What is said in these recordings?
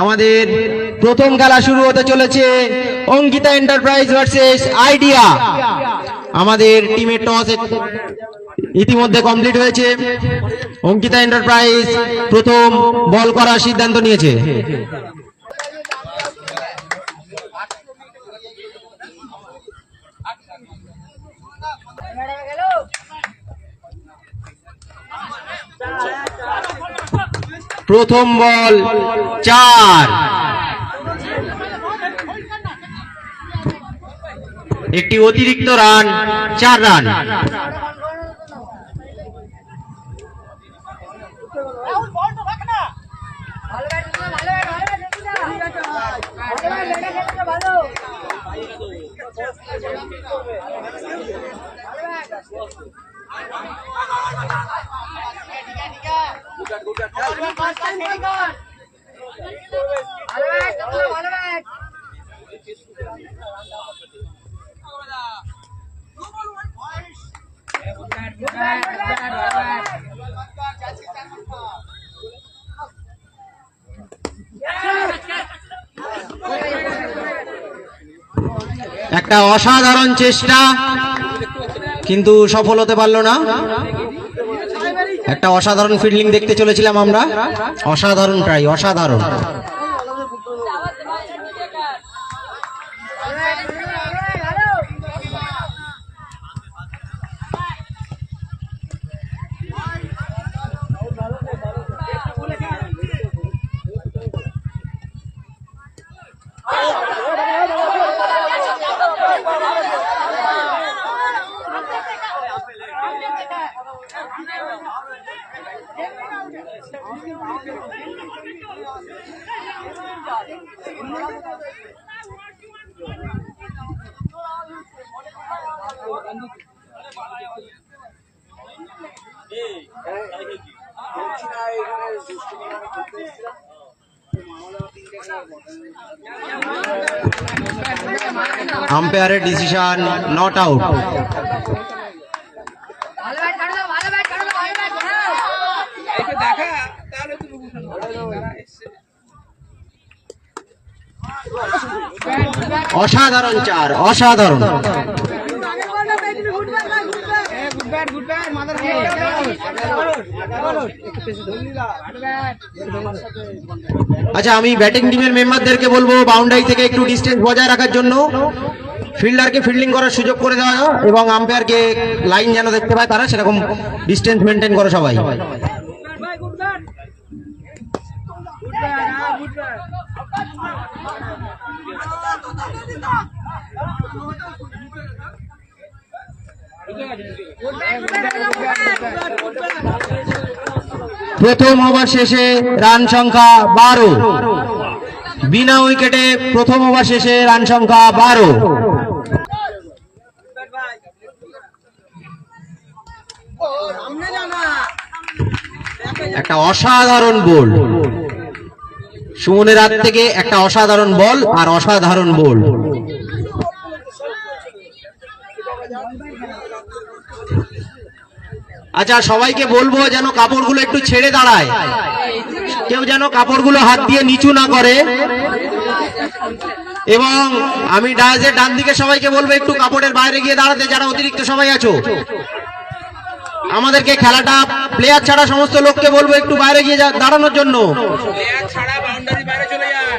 আমাদের প্রথম খেলা শুরু হতে চলেছে অঙ্কিতা এন্টারপ্রাইজ ভার্সেস আইডিয়া আমাদের টিমের টস ইতিমধ্যে কমপ্লিট হয়েছে। অঙ্কিতা এন্টারপ্রাইজ প্রথম বল করার সিদ্ধান্ত নিয়েছে। প্রথম বল চার। একটি অতিরিক্ত রান চার রান। একটা অসাধারণ চেষ্টা কিন্তু সফল হতে পারল না। একটা অসাধারণ ফিল্ডিং দেখতে চলেছিলাম আমরা। অসাধারণ প্রায় অসাধারণ। हम प्यारे डिसीशन नॉट आउट অসাধারণ চার, অসাধারণ। আচ্ছা আমি ব্যাটিং টিমের মেম্বারদেরকে বলব বাউন্ডারি থেকে একটু ডিস্টেন্স বজায় রাখার জন্য। ফিল্ডারকে ফিল্ডিং করার সুযোগ করে দেওয়া এবং আম্পায়ারকে লাইন যেন দেখতে পায় তারা, সেরকম ডিস্টেন্স মেনটেন করো সবাই। প্রথম ওভার শেষে রান সংখ্যা বারো। বিনা উইকেটে প্রথম ওভার শেষে রান সংখ্যা বারো। একটা অসাধারণ বল সুমনের হাত থেকে একটা অসাধারণ বল আর অসাধারণ বল। আচ্ছা সবাইকে বলব যেন কাপড়গুলো একটু ছেড়ে দাঁড়ায়। কেউ যেন কাপড়গুলো হাত দিয়ে নিচু না করে। এবং আমি ডায়াজের ডান দিকে সবাইকে বলব, একটু কাপড়ের বাইরে গিয়ে দাঁড়াতে, যারা অতিরিক্ত সবাই আছো। আমাদেরকে খেলাটা প্লেয়ার ছাড়া সমস্ত লোককে বলব, একটু বাইরে গিয়ে দাঁড়ানোর জন্য প্লেয়ার ছাড়া বাউন্ডারি বাইরে চলে যান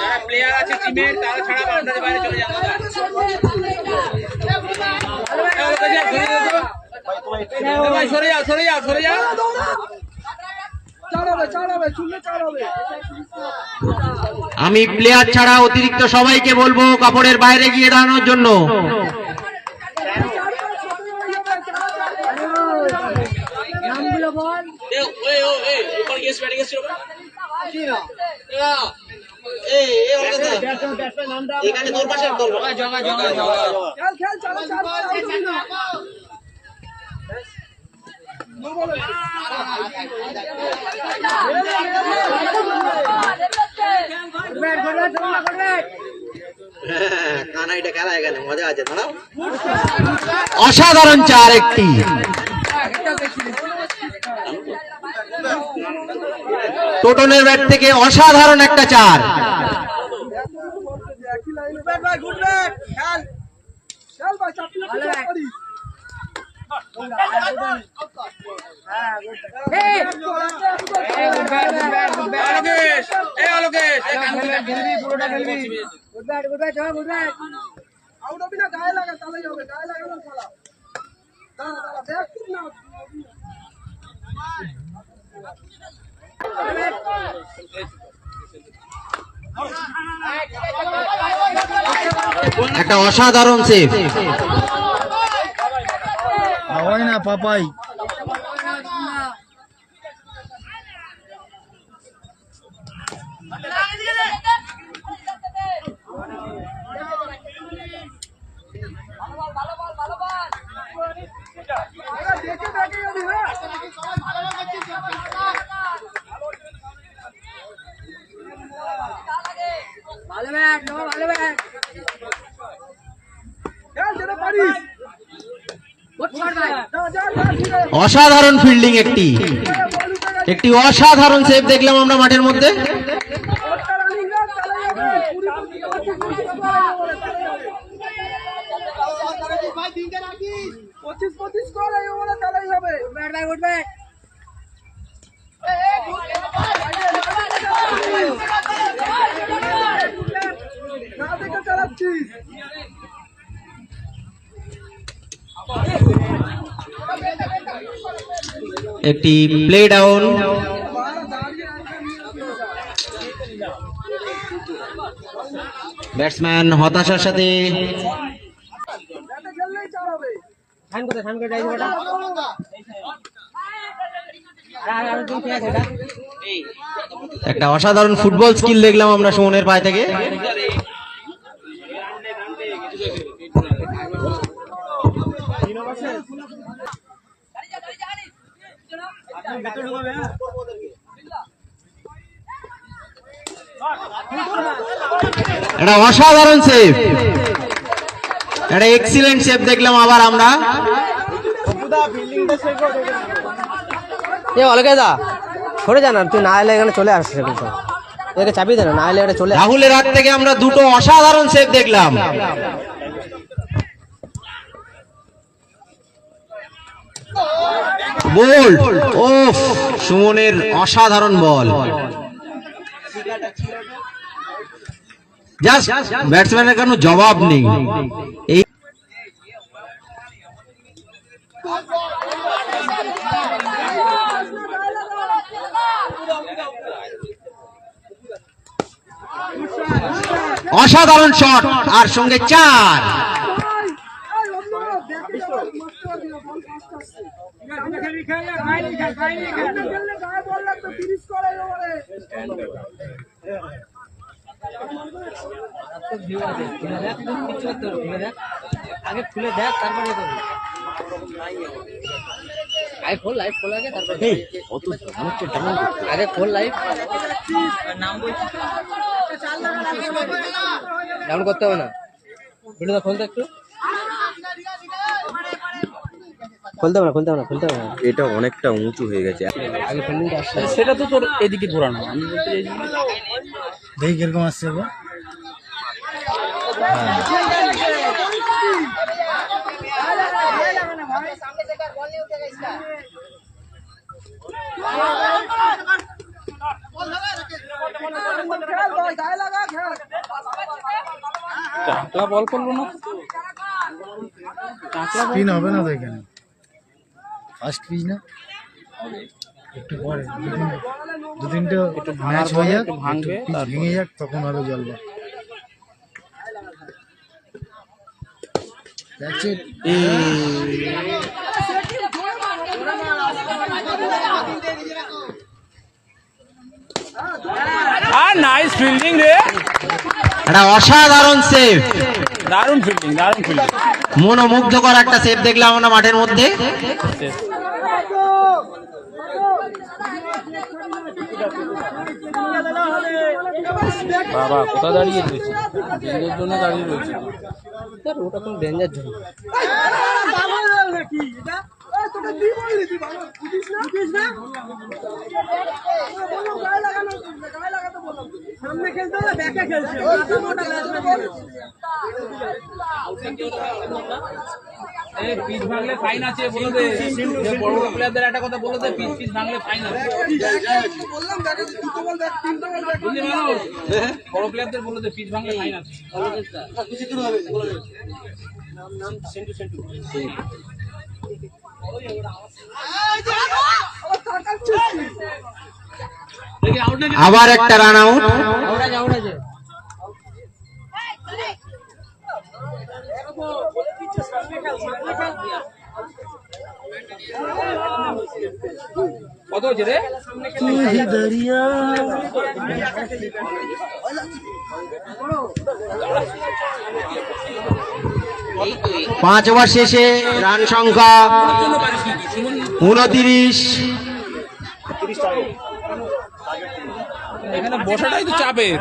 যারা প্লেয়ার আছে টিমের তারা ছাড়া বাউন্ডারি বাইরে চলে যান দাদা। ভাই সরে যাও সরে যাও সরে যাও। আমি প্লেয়ার ছাড়া অতিরিক্ত সবাইকে বলব কাপড়ের বাইরে গিয়ে দাঁড়ানোর জন্য। বল এখানে তোর পাশে অসাধারণ চার একটি টোটনের ব্যাট থেকে অসাধারণ একটা চার। অলোকেশ এই কান খুলে bat, চলো, good bat. আউট হবি না গায়ে লাগা তাহলেই হবে গায়ে লাগানো খেলা দাঁড়া দাঁড়া ব্যাক ঠিক না। একটা অসাধারণ সেভ হয় না পাপাই দেখে দেখে যাবি হ্যাঁ ভালো bat, no, ভালো bat. খেল যেটা পারিস Good shot, ভাই। যা যা যা ঘুরে অসাধারণ ফিল্ডিং একটি। একটি অসাধারণ সেভ দেখলাম আমরা মাঠের মধ্যে। একটি প্লে ডাউন ব্যাটসম্যান হতাশার সাথে একটা অসাধারণ ফুটবল স্কিল দেখলাম আমরা সুমনের পায়ে থেকে। একটা অসাধারণ সেভ একটা এক্সিলেন্ট সেভ দেখলাম আবার আমরা। এ অলগে দা সরে যা না তুই না এলে এখানে চলে আসছে কিন্তু একে চাবি দে না এলে এটা চলে। রাহুলের হাত থেকে আমরা দুটো অসাধারণ সেভ দেখলাম। বল ও সুমনের অসাধারণ বল জাস্ট ব্যাটসম্যানের কোনো জবাব নেই। এই অসাধারণ শট আর সঙ্গে চার এই অন্য দেখে যাও নষ্ট করে দিল বল ফাস্ট আসছে খেললে গায়ে বল লাগবে তিরিশ করে এই ওভারে আগে খুলে দেখ তারপরে আগে খোল লাইভ খোল আগে তারপরে আগে খোল লাইভ ডাউন করতে হবে না ভিডিওটা খুলতে একটু খুলতে হবে না খুলতে হবে না খুলতে হবে না। এটা অনেকটা উঁচু হয়ে গেছে। আগে ফিল্ডিংটা আসছে সেটা তো তোর এদিকে ঘোরানো আমি বলতে চাইছি দেখি কীরকম আসছে এবার। খেল ভাই গায়ে লাগা খেল টাকলা বল করল না স্পিন হবে না তো এখানে। ফার্স্ট পিচ না একটু পরে দু তিন দু তিনটে ম্যাচ হয়ে যাক একটু ভাঙবে, একটু pitch ভেঙে যাক তখন হবে জলবা That's it. আর নাইস ফিল্ডিং রে একটা অসাধারণ সেভ দারুণ ফিল্ডিং দারুণ ফিল্ডিং মনোমুগ্ধকর একটা সেভ দেখলাম আমরা মাঠের মধ্যে। বাবা কোথা দাঁড়িয়ে রয়েছে? নিজের জন্য দাঁড়িয়ে রয়েছে। স্যার ওটা কোন ডেঞ্জার জোন নাকি এটা এই তোকে দি বললি তুই? বাবা বুঝিস না বুঝিস না বললাম গায়ে লাগানো গায়ে লাগাতে বললাম সামনে খেলতে হবে ব্যাকে খেলছে। মাথা মোটা ব্যাটসম্যান এই পিচ ভাঙলে ফাইন আছে বলে দে যে বড় বড় প্লেয়ারদের একটা কথা বলে দে পিচ পিচ ভাঙলে ফাইন আছে। বললাম ব্যাকে দুটো বল ব্যাট তিনটে বল ব্যাট বুঝলি মানুষ বড় প্লেয়ারদের বলে দে পিচ ভাঙলে ফাইন আছে আবার একটা রান আউট কত রে? পাঁচ ওভার শেষে রান সংখ্যা উনতিরিশ। বসাটাই তো চাপের